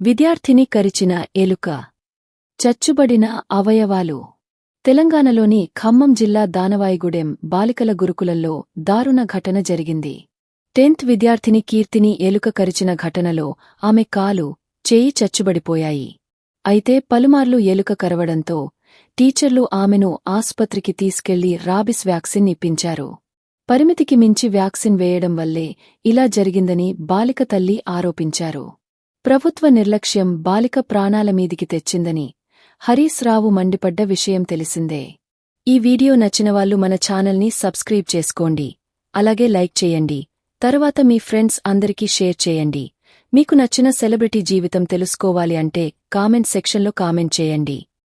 విద్యార్థిని కరిచిన ఎలుక చచ్చుబడిన అవయవాలు. తెలంగాణలోని ఖమ్మం జిల్లా దానవాయిగూడెం బాలికల గురుకులంలో దారుణ ఘటన జరిగింది. టెన్త్ విద్యార్థిని కీర్తిని ఎలుక కరిచిన ఘటనలో ఆమె కాలు చేయి చచ్చుబడిపోయాయి. అయితే పలుమార్లు ఎలుక కరవడంతో టీచర్లు ఆమెను ఆస్పత్రికి తీసుకెళ్ళి రాబిస్ వ్యాక్సిన్ ఇప్పించారు. పరిమితికి మించి వ్యాక్సిన్ వేయడం వల్లే ఇలా జరిగిందని బాలిక తల్లి ఆరోపించారు. ప్రభుత్వ నిర్లక్ష్యం బాలిక ప్రాణాల మీదికి తెచ్చిందని హరీశ్ రావు మండిపడ్డ విషయం తెలిసిందే. ఈ వీడియో నచ్చినవాళ్ళు మన ఛానల్ని సబ్స్క్రైబ్ చేసుకోండి. అలాగే లైక్ చేయండి. తరువాత మీ ఫ్రెండ్స్ అందరికీ షేర్ చేయండి. మీకు నచ్చిన సెలబ్రిటీ జీవితం తెలుసుకోవాలి అంటే కామెంట్ సెక్షన్లో కామెంట్ చేయండి.